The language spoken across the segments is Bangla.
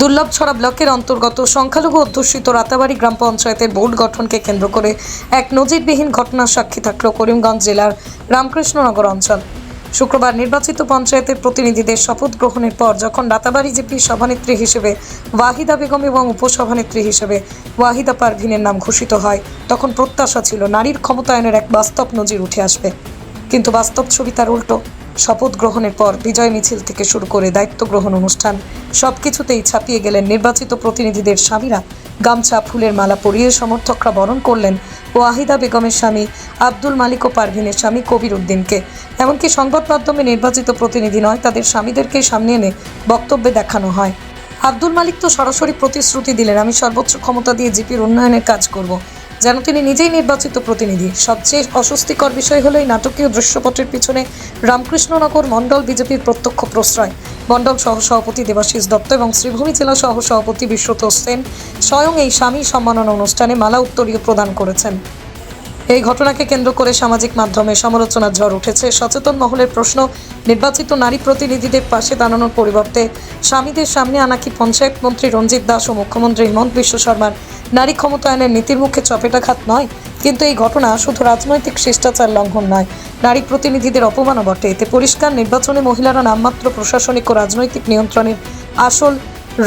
দুর্লভছড়া ব্লকের অন্তর্গত সংখ্যালঘু অধ্যুষিত রাতাবাড়ি গ্রাম পঞ্চায়েতের বোর্ড গঠনকে কেন্দ্র করে এক নজিরবিহীন ঘটনার সাক্ষী থাকল করিমগঞ্জ জেলার রামকৃষ্ণনগর অঞ্চল। শুক্রবার নির্বাচিত পঞ্চায়েতের প্রতিনিধিদের শপথ গ্রহণের পর যখন রাতাবাড়ি জিপির সভানেত্রী হিসেবে, ওয়াহিদা বেগম এবং উপসভানেত্রী হিসেবে ওয়াহিদা পারভিনের নাম ঘোষিত হয়, তখন প্রত্যাশা ছিল নারীর ক্ষমতায়নের এক বাস্তব নজির উঠে আসবে। কিন্তু বাস্তব ছবি তার উল্টো। শপথ গ্রহণের পর বিজয় মিছিল থেকে শুরু করে দায়িত্ব গ্রহণ অনুষ্ঠান। সবকিছুতেই ছাপিয়ে গেলেন নির্বাচিত প্রতিনিধিদের স্বামীরা। গামছা, ফুলের মালা পরিয়ে সমর্থকরা বরণ করলেন ওয়াহিদা বেগমের স্বামী আব্দুল মালিক ও পারভিনের স্বামী কবির উদ্দিনকে এমনকি সংবাদ মাধ্যমে নির্বাচিত প্রতিনিধি নয়, তাদের স্বামীদেরকে সামনে এনে বক্তব্যে দেখানো হয়। আব্দুল মালিক তো সরাসরি প্রতিশ্রুতি দিলেন, আমি সর্বোচ্চ ক্ষমতা দিয়ে জিপির উন্নয়নের কাজ করব। যেন তিনি নিজেই নির্বাচিত প্রতিনিধি। সবচেয়ে অস্বস্তিকর বিষয় হলো এই নাটকীয় দৃশ্যপটের পিছনে রামকৃষ্ণনগর মণ্ডল বিজেপির প্রত্যক্ষ প্রশ্রয়। মণ্ডল সহসভাপতি দেবাশিস দত্ত এবং শ্রীভূমি জেলা সহ সহসভাপতি বিশ্বতোষ সেন স্বয়ং এই স্বামী সম্মাননা অনুষ্ঠানে মালা উত্তরীয় প্রদান করেছেন। এই ঘটনাকে কেন্দ্র করে সামাজিক মাধ্যমে সমালোচনার ঝড় উঠেছে। সচেতন মহলের প্রশ্ন, নির্বাচিত নারী প্রতিনিধিদের পাশে দাঁড়ানোর পরিবর্তে স্বামীদের সামনে আনা কি পঞ্চায়েত মন্ত্রী রঞ্জিত দাস ও মুখ্যমন্ত্রী হিমন্ত বিশ্ব শর্মার নারী ক্ষমতায়নের নীতির মুখে চপেটাঘাত নয়? কিন্তু এই ঘটনা শুধু রাজনৈতিক শিষ্টাচার লঙ্ঘন নয়। নারী প্রতিনিধিদের অপমানও বটে। এতে পরিষ্কার নির্বাচনে মহিলারা নামমাত্র প্রশাসনিক ও রাজনৈতিক নিয়ন্ত্রণের আসল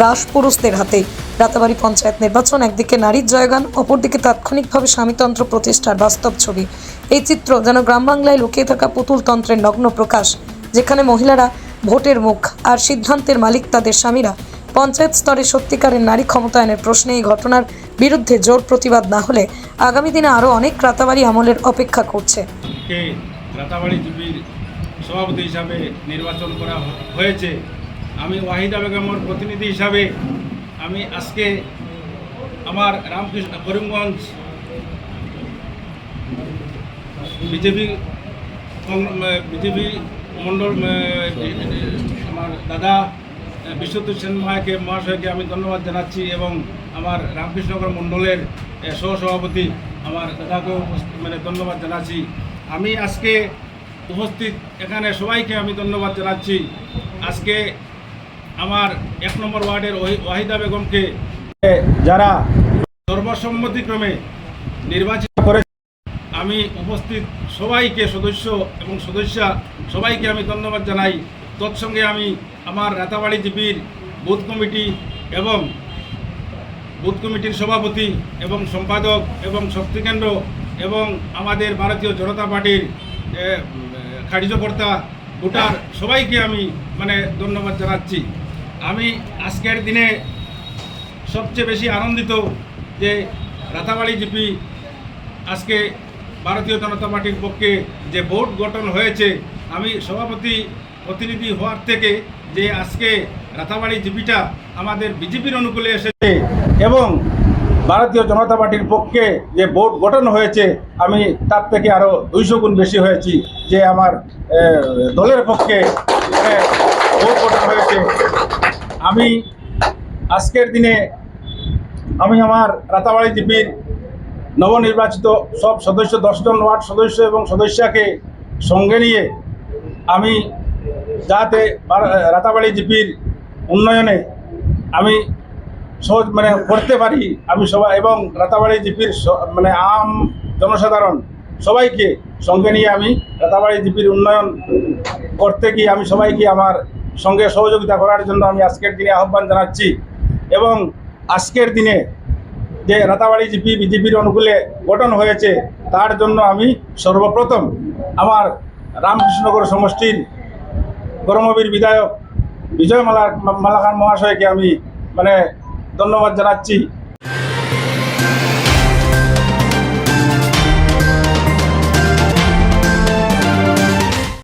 রাস পুরুষদের হাতেই। রাতাবাড়ি পঞ্চায়েত নির্বাচন, একদিকে নারীর জয়গান, অপরদিকে তাৎক্ষণিকভাবে স্বামীতন্ত্র প্রতিষ্ঠার বাস্তব ছবি। এই চিত্র যেন গ্রাম বাংলায় লুকিয়ে থাকা পুতুলতন্ত্রের নগ্ন প্রকাশ, যেখানে মহিলারা ভোটের মুখ আর সিদ্ধান্তের মালিক তাদের স্বামীরা। পঞ্চায়েত স্তরে সত্যিকারের নারী ক্ষমতায়নের প্রশ্নে এই ঘটনার বিরুদ্ধে জোর প্রতিবাদ না হলে আগামী দিনে আরও অনেক রাতাবাড়ি আমলের অপেক্ষা করছে। সভাপতি হিসাবে নির্বাচন করা হয়েছে, আমি ওয়াহিদা বেগমের প্রতিনিধি হিসাবে আমি আজকে আমার রামকৃষ্ণ, করিমগঞ্জ বিজেপি বিজেপি মণ্ডল আমার দাদা বিশ্বজিৎ সেন মহাকে, মহাশয়কে আমি ধন্যবাদ জানাচ্ছি এবং আমার রামকৃষ্ণনগর মণ্ডলের সহসভাপতি আমার দাদাকেও মানে ধন্যবাদ জানাচ্ছি। আমি আজকে উপস্থিত এখানে সবাইকে আমি ধন্যবাদ জানাচ্ছি। আজকে আমার এক নম্বর ওয়ার্ডের ওয়াহিদা বেগমকে যারা সর্বসম্মতিক্রমে নির্বাচিত করে আমি উপস্থিত সবাইকে সদস্য এবং সদস্যা সবাইকে আমি ধন্যবাদ জানাই। তৎসঙ্গে আমি আমার রাতাবাড়ি জিপির বুথ কমিটি এবং বুথ কমিটির সভাপতি এবং সম্পাদক এবং শক্তিকেন্দ্র এবং আমাদের ভারতীয় জনতা পার্টির কার্যকর্তা ভোটার সবাইকে আমি মানে ধন্যবাদ জানাচ্ছি। আমি আজকের দিনে সবচেয়ে বেশি আনন্দিত যে রাতাবাড়ি জিপি আজকে ভারতীয় জনতা পার্টির পক্ষে যে বোর্ড গঠন হয়েছে, আমি সভাপতি প্রতিনিধি হওয়ার থেকে যে আজকে রাতাবাড়ি জিপিটা আমাদের বিজেপির অনুকূলে এসেছে এবং ভারতীয় জনতা পার্টির পক্ষে যে বোর্ড গঠন হয়েছে, আমি তার থেকে আরও দুইশো গুণ বেশি হয়েছি যে আমার দলের পক্ষে মানে বোর্ড গঠন হয়েছে আমি আজকের দিনে আমি আমার রাতাবাড়ি জিপির নবনির্বাচিত সব সদস্য, দশজন ওয়ার্ড সদস্য এবং সদস্যাকে সঙ্গে নিয়ে আমি যাতে রাতাবাড়ি জিপির উন্নয়নে আমি সহজ মানে করতে পারি, আমি সবাই এবং রাতাবাড়ি জিপির মানে আম জনসাধারণ সবাইকে সঙ্গে নিয়ে আমি রাতাবাড়ি জিপির উন্নয়ন করতে গিয়ে আমি সবাইকে আমার সঙ্গে সহযোগিতা করার জন্য আমি আজকের দিনে আহ্বান জানাচ্ছি এবং আজকের দিনে যে রাতাবাড়ি জিপি বিজেপির অনুকূলে গঠন হয়েছে, তার জন্য আমি সর্বপ্রথম আমার রামকৃষ্ণনগর সমষ্টির গরমবীর বিধায়ক বিজয় মালা মালাকার মহাশয়কে আমি মানে ধন্যবাদ জানাচ্ছি।